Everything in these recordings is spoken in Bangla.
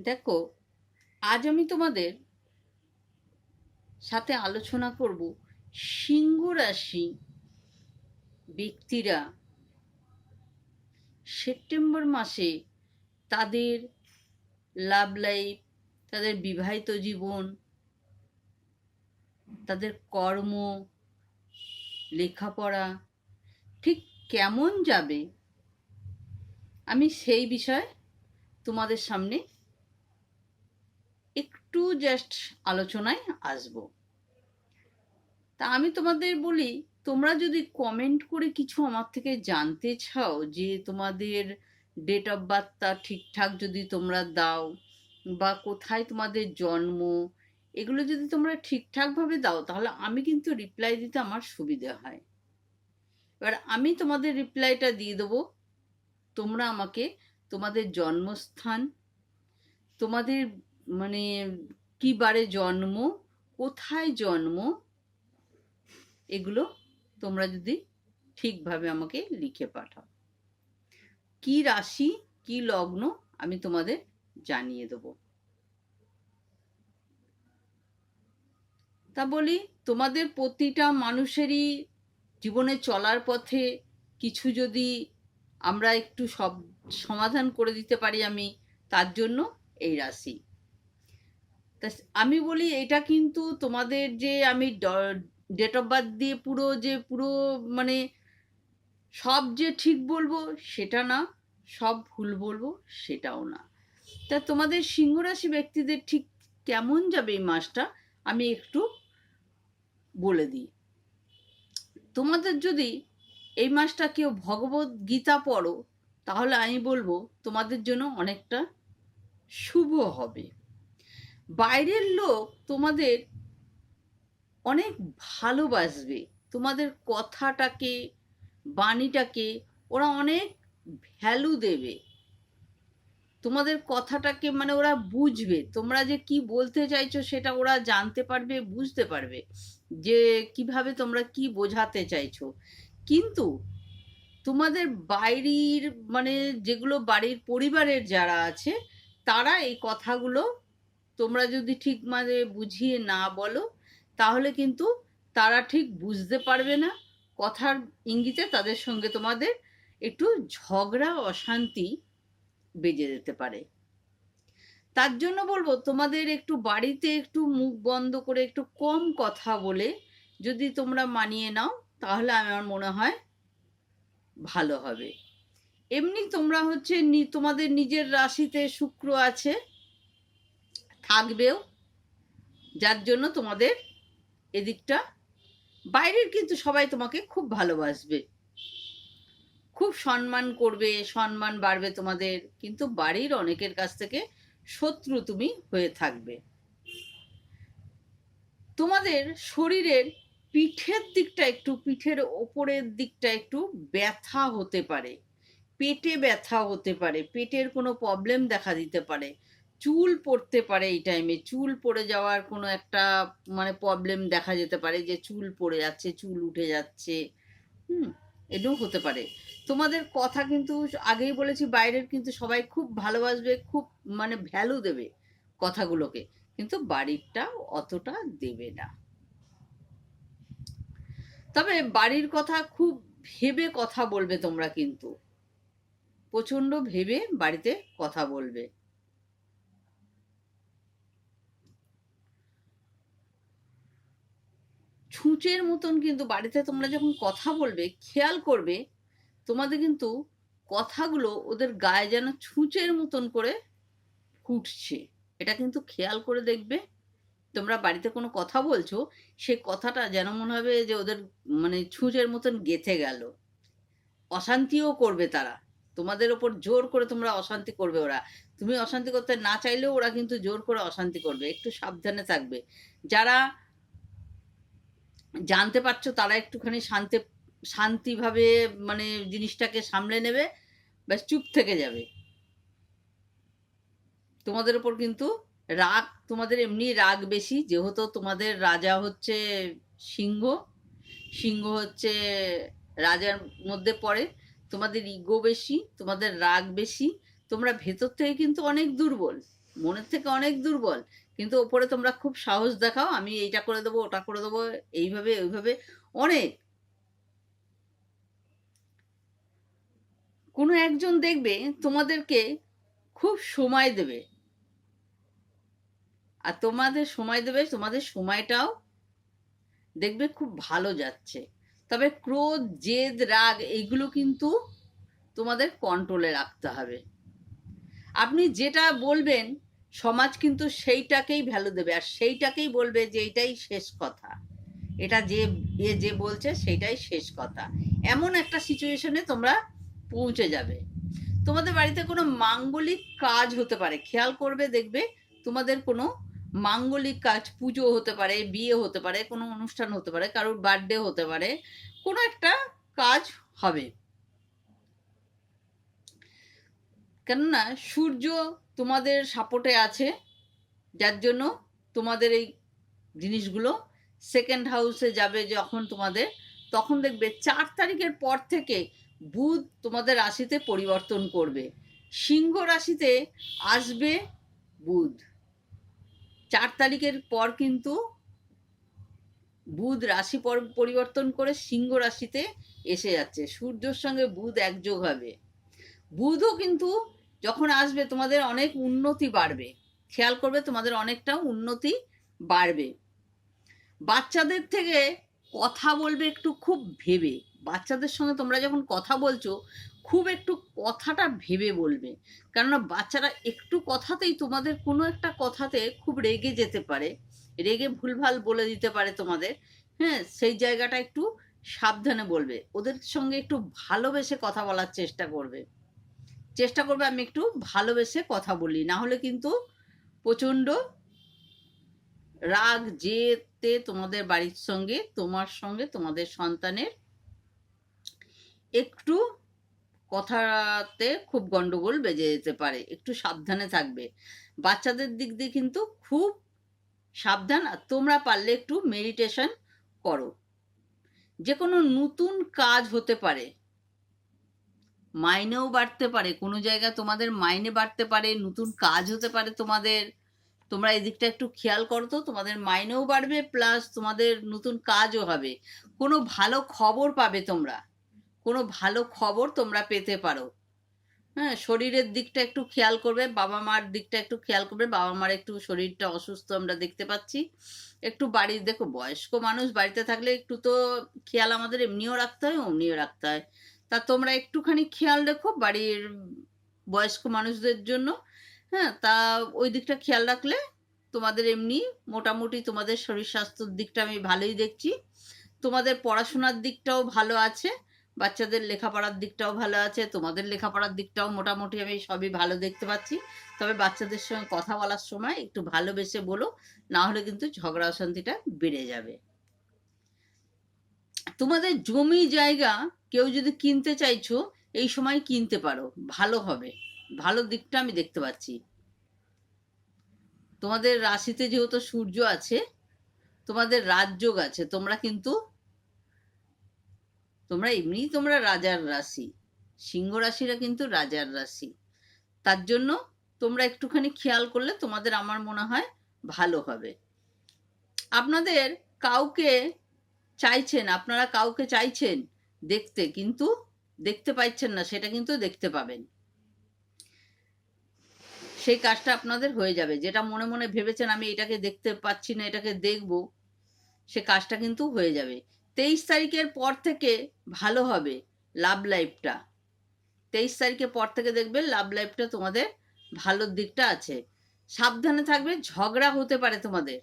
দেখো, আজ আমি তোমাদের সাথে আলোচনা করব সিংহ রাশি ব্যক্তিরা সেপ্টেম্বর মাসে তাদের লাভ লাইফ তাদের বিবাহিত জীবন, তাদের কর্ম, লেখাপড়া ঠিক কেমন যাবে? আমি সেই বিষয়ে তোমাদের সামনে একটু জাস্ট আলোচনায় আসব। তা আমি তোমাদের বলি, তোমরা যদি কমেন্ট করে কিছু আমার থেকে জানতে চাও যে তোমাদের ডেট অফ বার্থটা ঠিকঠাক যদি তোমরা দাও বা কোথায় তোমাদের জন্ম, এগুলো যদি তোমরা ঠিকঠাকভাবে দাও, তাহলে আমি কিন্তু রিপ্লাই দিতে আমার সুবিধে হয়। এবার আমি তোমাদের রিপ্লাইটা দিয়ে দেবো। তোমরা আমাকে তোমাদের জন্মস্থান, তোমাদের মানে কি বারে জন্ম, কোথায় জন্ম, এগুলো তোমরা যদি ঠিকভাবে আমাকে লিখে পাঠাও। কি রাশি, কি লগ্ন আমি তোমাদের জানিয়ে দেব। তা বলি, তোমাদের প্রতিটা মানুষেরই জীবনে চলার পথে কিছু যদি আমরা একটু সব সমাধান করে দিতে পারি আমি, তার জন্য এই রাশি। তা আমি বলি এটা কিন্তু তোমাদের যে আমি ডেট অফ বার্থ দিয়ে পুরো যে পুরো মানে সব যে ঠিক বলব সেটা না, সব ভুল বলব সেটাও না। তা তোমাদের সিংহ রাশি ব্যক্তিদের ঠিক কেমন যাবে এই মাসটা? আমি একটু বলে দিই। তোমাদের যদি এই মাসটা কেউ ভগবত গীতা পড়ো, তাহলে আমি বলব তোমাদের জন্য অনেকটা শুভ হবে। বাইরের লোক তোমাদের অনেক ভালোবাসবে। তোমাদের কথাটাকে, বাণীটাকে ওরা অনেক ভ্যালু দেবে। তোমাদের কথাটাকে মানে ওরা বুঝবে। তোমরা যে কি বলতে চাইছো সেটা ওরা জানতে পারবে, বুঝতে পারবে যে কীভাবে তোমরা কি বোঝাতে চাইছো। কিন্তু তোমাদের বাইরের মানে যেগুলো বাড়ির পরিবারের যারা আছে, তারা এই কথাগুলো তোমরা যদি ঠিক মানে বুঝিয়ে না বলো, তাহলে কিন্তু তারা ঠিক বুঝতে পারবে না। কথার ইঙ্গিতে তাদের সঙ্গে তোমাদের একটু ঝগড়া, অশান্তি বেজে যেতে পারে। তার জন্য বলব, তোমাদের একটু বাড়িতে একটু মুখ বন্ধ করে একটু কম কথা বলে যদি তোমরা মানিয়ে নাও, তাহলে আমার মনে হয় ভালো হবে। এমনি তোমরা হচ্ছে তোমাদের নিজের রাশিতে শুক্র আছে। থাকবেও, যার জন্য তোমাদের এদিকটা, বাইরের কিন্তু সবাই তোমাকে খুব ভালোবাসবে। খুব সম্মান করবে, সম্মান বাড়বে তোমাদের, কিন্তু বাড়ির অনেকের কাছ থেকে শত্রু তুমি হয়ে থাকবে। তোমাদের শরীরের পিঠের দিকটা একটু, পিঠের ওপরের দিকটা একটু ব্যথা হতে পারে। পেটে ব্যথা হতে পারে, পেটের কোনো প্রবলেম দেখা দিতে পারে। চুল পড়তে পারে এই টাইমে চুল পড়ে যাওয়ার কোনো একটা মানে প্রবলেম দেখা যেতে পারে যে চুল পড়ে যাচ্ছে, চুল উঠে যাচ্ছে। হুম, এটাও হতে পারে। তোমাদের কথা কিন্তু আগেই বলেছি, বাইরের কিন্তু সবাই খুব ভালোবাসবে, খুব মানে ভ্যালু দেবে কথাগুলোকে। কিন্তু বাড়িরটা অতটা দেবে না। তবে বাড়ির কথা খুব ভেবে কথা বলবে তোমরা কিন্তু। প্রচণ্ড ভেবে বাড়িতে কথা বলবে। ছুঁচের মতন কিন্তু বাড়িতে তোমরা যখন কথা বলবে, খেয়াল করবে, তোমাদের কিন্তু কথাগুলো ওদের গায়ে যেন ছুঁচের মতন করে ফুটছে। এটা কিন্তু খেয়াল করে দেখবে। তোমরা বাড়িতে কোনো কথা বলছো, সে কথাটা যেন মনে হবে যে ওদের মানে ছুঁচের মতন গেথে গেল। অশান্তিও করবে তারা। তোমাদের ওপর জোর করে তোমরা অশান্তি করবে ওরা। তুমি অশান্তি করতে না চাইলেও ওরা কিন্তু জোর করে অশান্তি করবে। একটু সাবধানে থাকবে। যারা জানতে পারছ তারা একটুখানি শান্তি, শান্তিভাবে মানে জিনিসটাকে সামলে নেবে, ব্যাস চুপ থেকে যাবে। তোমাদের ওপর কিন্তু রাগ, তোমাদের এমনি রাগ বেশি, যেহেতু তোমাদের রাজা হচ্ছে সিংহ সিংহ হচ্ছে রাজার মধ্যে পড়ে, তোমাদের ইগো বেশি, তোমাদের রাগ বেশি, তোমরা ভেতর থেকে কিন্তু অনেক দুর্বল, মনের থেকে অনেক দুর্বল। কিন্তু ওপরে তোমরা খুব সাহস দেখাও, আমি এইটা করে দেবো, ওটা করে দেবো, এইভাবে, ওইভাবে, অনেক। কোনো একজন দেখবে তোমাদেরকে খুব সময় দেবে। আর তোমাদের সময় দেবে, তোমাদের সময়টাও দেখবে খুব ভালো যাচ্ছে। তবে ক্রোধ, জেদ, রাগ এইগুলো কিন্তু তোমাদের কন্ট্রোলে রাখতে হবে। আপনি যেটা বলবেন সমাজ কিন্তু সেইটাকেই ভ্যালু দেবে আর সেইটাকেই বলবে যে এটাই শেষ কথা। এটা যে এ যে বলছে সেটাই শেষ কথা। এমন একটা সিচুয়েশনে তোমরা পৌঁছে যাবে। তোমাদের বাড়িতে কোনো মাঙ্গলিক কাজ হতে পারে। খেয়াল করবে, দেখবে তোমাদের কোনো মাঙ্গলিক কাজ, পুজো হতে পারে, বিয়ে হতে পারে, কোনো অনুষ্ঠান হতে পারে, কারোর বার্থডে হতে পারে, কোনো একটা কাজ হবে। কেননা সূর্য তোমাদের সাপোর্টে আছে, যার জন্য তোমাদের এই জিনিসগুলো সেকেন্ড হাউসে যাবে যখন তোমাদের, তখন দেখবে চার তারিখের পর থেকে বুধ তোমাদের রাশিতে পরিবর্তন করবে। সিংহ রাশিতে আসবে বুধ। চার তারিখের পর কিন্তু বুধ রাশি পর- পরিবর্তন করে সিংহ রাশিতে এসে যাচ্ছে। সূর্যর সঙ্গে বুধ একযোগ হবে। বুধও কিন্তু যখন আসবে তোমাদের অনেক উন্নতি বাড়বে। খেয়াল করবে তোমাদের অনেকটা উন্নতি বাড়বে। বাচ্চাদের থেকে কথা বলবে একটু খুব ভেবে। বাচ্চাদের সঙ্গে তোমরা যখন কথা বলছো, খুব একটু কথাটা ভেবে বলবে। কেননা বাচ্চারা একটু কথাতেই তোমাদের কোনো একটা কথাতে খুব রেগে যেতে পারে। রেগে ভুলভাল বলে দিতে পারে তোমাদের। হ্যাঁ সেই জায়গাটা একটু সাবধানে বলবে। ওদের সঙ্গে একটু ভালোবেসে কথা বলার চেষ্টা করবে। চেষ্টা করবে আমি একটু ভালোবেসে কথা বলি। না হলে কিন্তু প্রচণ্ড রাগ যেতে তোমাদের বাড়ির সঙ্গে, তোমার সঙ্গে, তোমাদের সন্তানের একটু কথাতে খুব গন্ডগোল বেজে যেতে পারে। একটু সাবধানে থাকবে। বাচ্চাদের দিক দিয়ে কিন্তু খুব সাবধান আর তোমরা পারলে একটু মেডিটেশন করো। যে কোনো নতুন কাজ হতে পারে। মাইনেও বাড়তে পারে, কোনো জায়গায় তোমাদের মাইনে বাড়তে পারে, নতুন কাজ হতে পারে তোমাদের, তোমরা এই দিকটা একটু খেয়াল করো তো, তোমাদের মাইনেও বাড়বে প্লাস তোমাদের নতুন কাজও হবে। কোনো ভালো খবর পাবে তোমরা, কোনো ভালো খবর তোমরা পেতে পারো। হ্যাঁ শরীরের দিকটা একটু খেয়াল করবে, বাবা মার দিকটা একটু খেয়াল করবে, বাবা মার একটু শরীরটা অসুস্থ আমরা দেখতে পাচ্ছি। একটু বাড়ির দেখো বয়স্ক মানুষ বাড়িতে থাকলে একটু তো খেয়াল আমাদের এমনিও রাখতে হয়, অমনিও রাখতে হয়। তা তোমরা একটুখানি খেয়াল রেখো বাড়ির বয়স্ক মানুষদের জন্য। হ্যাঁ তা ওই দিকটা খেয়াল রাখলে তোমাদের এমনি মোটামুটি তোমাদের শরীর স্বাস্থ্যর দিকটা আমি ভালোই দেখছি। তোমাদের পড়াশোনার দিকটাও ভালো আছে, বাচ্চাদের লেখাপড়ার দিকটাও ভালো আছে, তোমাদের লেখাপড়ার দিকটাও মোটামুটি আমি সবই ভালো দেখতে পাচ্ছি। তবে বাচ্চাদের সঙ্গে কথা বলার সময় একটু ভালোবেসে বলো, না হলে কিন্তু ঝগড়া অশান্তিটা বেড়ে যাবে। তোমাদের জমি জায়গা কেউ যদি কিনতে চাইছো, এই সময় কিনতে পারো। ভালো হবে। ভালো দিকটা আমি দেখতে পাচ্ছি। তোমাদের রাশিতে যেহেতু সূর্য আছে, তোমাদের রাজযোগ আছে, তোমরা কিন্তু, তোমরা এমনি তোমরা রাজার রাশি। সিংহ রাশিরা কিন্তু রাজার রাশি। তার জন্য তোমরা একটুখানি খেয়াল করলে তোমাদের আমার মনে হয় ভালো হবে। আপনাদের কাউকে চাইছেন, আপনারা কাউকে চাইছেন দেখতে, কিন্তু দেখতে পাচ্ছেন না, সেটা কিন্তু দেখতে পাবেন। সেই কাজটা আপনাদের হয়ে যাবে। যেটা মনে মনে ভেবেছেন, আমি এটাকে দেখতে পাচ্ছি না, এটাকে দেখব, সে কাজটা কিন্তু হয়ে যাবে। তেইশ তারিখের পর থেকে ভালো হবে লাভ লাইফটা। তেইশ তারিখের পর থেকে দেখবে লাভ লাইফটা তোমাদের ভালোর দিকটা আছে। সাবধানে থাকবে, ঝগড়া হতে পারে তোমাদের।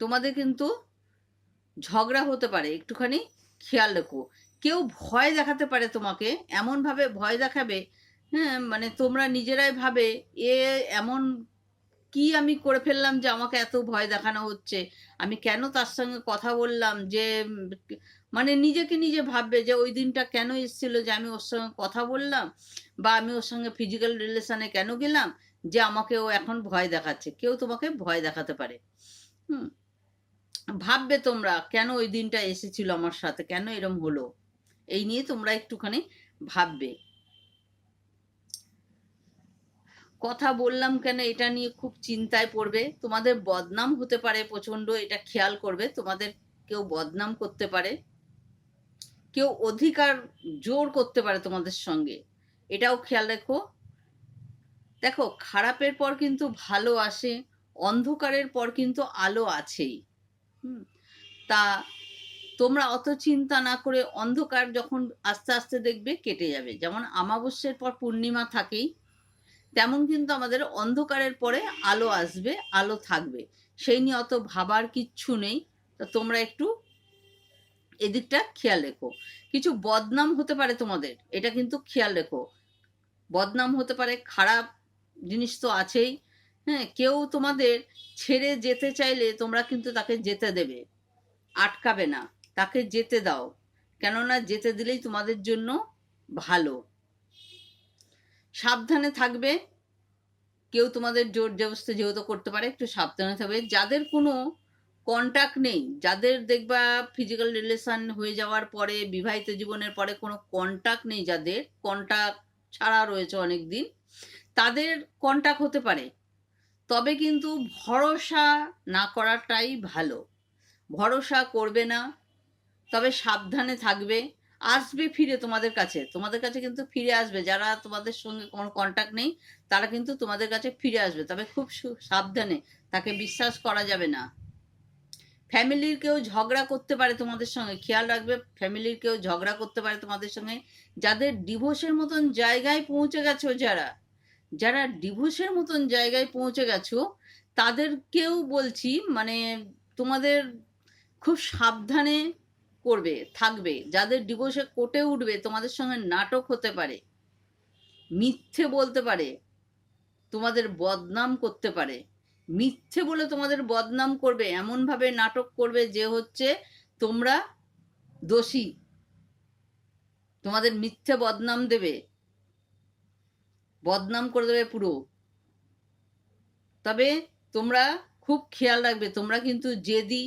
তোমাদের কিন্তু ঝগড়া হতে পারে। একটুখানি খেয়াল রেখো। কেউ ভয় দেখাতে পারে তোমাকে, এমনভাবে ভয় দেখাবে হ্যাঁ মানে তোমরা নিজেরাই ভাবে, এ এমন কি আমি করে ফেললাম যে আমাকে এত ভয় দেখানো হচ্ছে? আমি কেন তার সঙ্গে কথা বললাম যে মানে নিজেকে নিজে ভাববে যে ওই দিনটা কেন এসেছিল যে আমি ওর সঙ্গে কথা বললাম বা আমি ওর সঙ্গে ফিজিক্যাল রিলেশনে কেন গেলাম যে আমাকে ও এখন ভয় দেখাচ্ছে? কেউ তোমাকে ভয় দেখাতে পারে। হুম, ভাববে তোমরা কেন ওই দিনটা এসেছিল আমার সাথে? কেন এরম হলো? এই নিয়ে তোমরা একটুখানি ভাববে। কথা বললাম কেন এটা নিয়ে খুব চিন্তায় পড়বে। তোমাদের বদনাম হতে পারে প্রচণ্ড এটা খেয়াল করবে। তোমাদের কেউ বদনাম করতে পারে। কেউ অধিকার জোর করতে পারে তোমাদের সঙ্গে। এটাও খেয়াল রেখো। দেখো খারাপের পর কিন্তু ভালো আসে অন্ধকারের পর কিন্তু আলো আছেই। হুম, তা তোমরা অত চিন্তা না করে অন্ধকার যখন আস্তে আস্তে দেখবে কেটে যাবে। যেমন আমাবস্যের পর পূর্ণিমা থাকেই, তেমন কিন্তু আমাদের অন্ধকারের পরে আলো আসবে, আলো থাকবে। সেই নিয়ে অত ভাবার কিচ্ছু নেই। তা তোমরা একটু এদিকটা খেয়াল রেখো। কিছু বদনাম হতে পারে তোমাদের, এটা কিন্তু খেয়াল রেখো। বদনাম হতে পারে, খারাপ জিনিস তো আছেই। হ্যাঁ কেউ তোমাদের ছেড়ে যেতে চাইলে তোমরা কিন্তু তাকে যেতে দেবে, আটকাবে না। তাকে যেতে দাও। কেননা যেতে দিলেই তোমাদের জন্য ভালো। সাবধানে থাকবে। কেউ তোমাদের জোর জবস্তি যেহেতু করতে পারে, একটু সাবধানে থাকবে। যাদের কোনো কন্ট্যাক্ট নেই, যাদের দেখবা ফিজিক্যাল রিলেশন হয়ে যাওয়ার পরে, বিবাহিত জীবনের পরে কোনো কন্টাক্ট নেই যাদের কন্টাক্ট ছাড়া রয়েছে অনেক দিন তাদের কন্টাক্ট হতে পারে। তবে কিন্তু ভরসা না করাটাই ভালো। ভরসা করবে না তবে সাবধানে থাকবে। আসবে ফিরে তোমাদের কাছে। তোমাদের কাছে কিন্তু ফিরে আসবে। যারা তোমাদের সঙ্গে কোনো কন্ট্যাক্ট নেই, তারা কিন্তু তোমাদের কাছে ফিরে আসবে। তবে খুব সাবধানে। তাকে বিশ্বাস করা যাবে না। ফ্যামিলির কেউ ঝগড়া করতে পারে তোমাদের সঙ্গে, খেয়াল রাখবে। ফ্যামিলির কেউ ঝগড়া করতে পারে তোমাদের সঙ্গে। যাদের ডিভোর্সের মতন জায়গায় পৌঁছে গেছো যারা যারা ডিভোর্সের মতন জায়গায় পৌঁছে গেছো তাদেরকেও বলছি মানে তোমাদের খুব সাবধানে করবে, থাকবে। যাদের ডিভোর্সে কোটে উঠবে, তোমাদের সঙ্গে নাটক হতে পারে, মিথ্যে বলতে পারে, তোমাদের বদনাম করতে পারে। মিথ্যে বলে তোমাদের বদনাম করবে, এমনভাবে নাটক করবে যে হচ্ছে তোমরা দোষী। তোমাদের মিথ্যে বদনাম দেবে। বদনাম করে দেবে পুরো। তবে তোমরা খুব খেয়াল রাখবে, তোমরা কিন্তু জেদি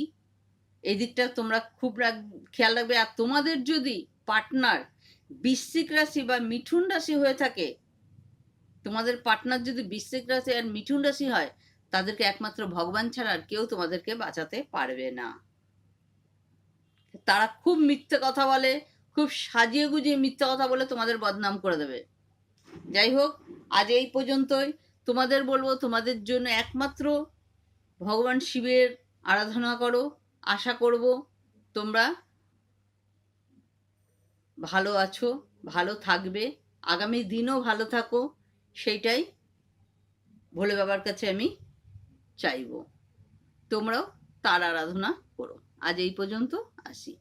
এই দিকটা তোমরা খুব রাখ- খেয়াল রাখবে। আর তোমাদের যদি পার্টনার বৃশ্চিক রাশি বা মিঠুন রাশি হয়ে থাকে, তোমাদের পার্টনার যদি বৃশ্চিক রাশি আর মিঠুন রাশি হয়, তাদেরকে একমাত্র ভগবান ছাড়া আর কেউ তোমাদেরকে বাঁচাতে পারবে না। তারা খুব মিথ্যে কথা বলে, খুব সাজিয়ে গুজিয়ে মিথ্যে কথা বলে তোমাদের বদনাম করে দেবে। যাই হোক, আজ এই পর্যন্তই। তোমাদের বলব, তোমাদের জন্য একমাত্র ভগবান শিবের আরাধনা করো। আশা করব তোমরা ভালো আছো, ভালো থাকবে। আগামী দিনও ভালো থাকো, সেইটাই ভোলে বাবার কাছে আমি চাইব। তোমরাও তার আরাধনা করো। আজ এই পর্যন্ত আসি।